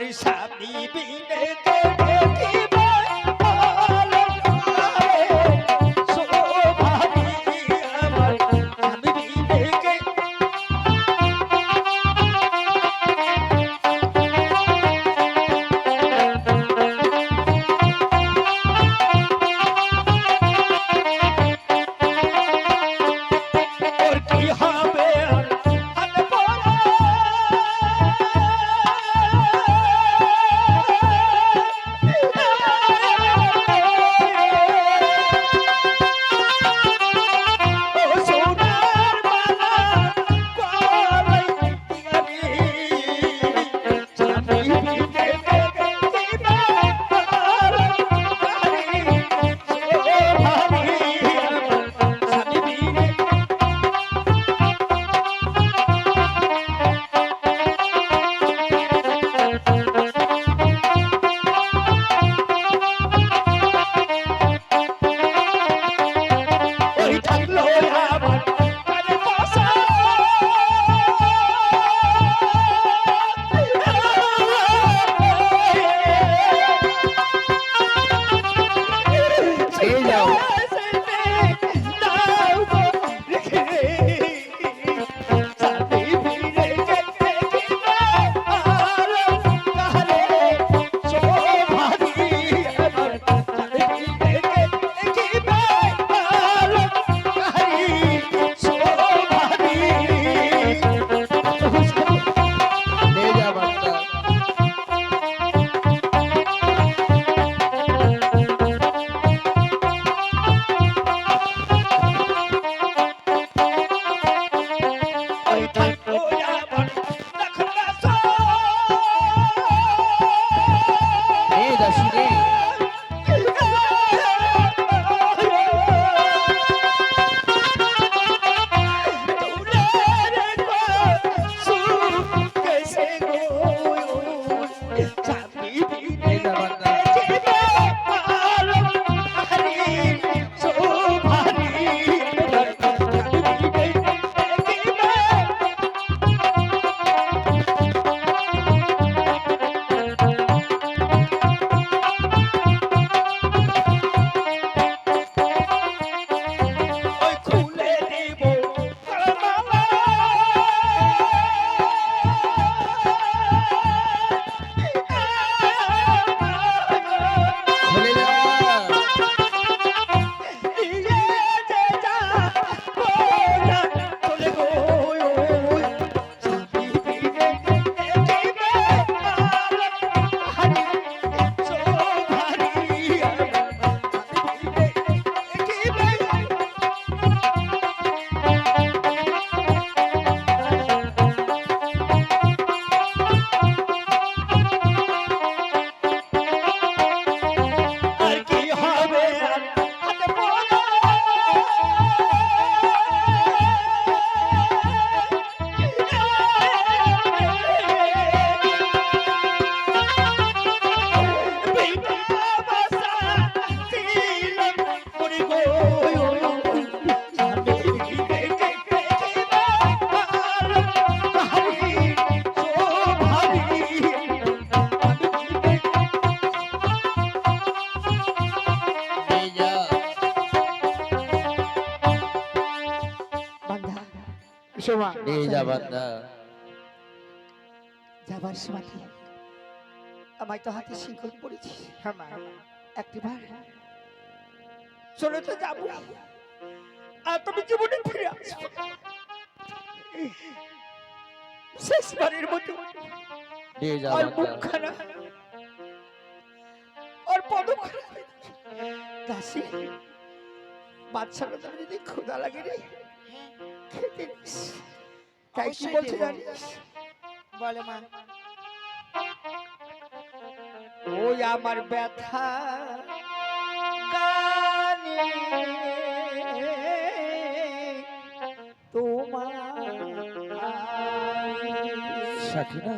ওরে স্বামী বিনে সময়। নিয়ে যাবার সময় আমায় তো হাতে শিকল পড়েছি। হ্যাঁ, একটিবার চলে তো যাব। আর তুমি জীবনে ফিরে আসব শেষবারের মতো আর মুখখানা আর পদখানা দাসী বাচ্চারা তো যদি লাগে রে খেতে দিস। তাই কি বলছে জানিস বলে মা ওই আমার ব্যথা গানে তোমার সাকিনা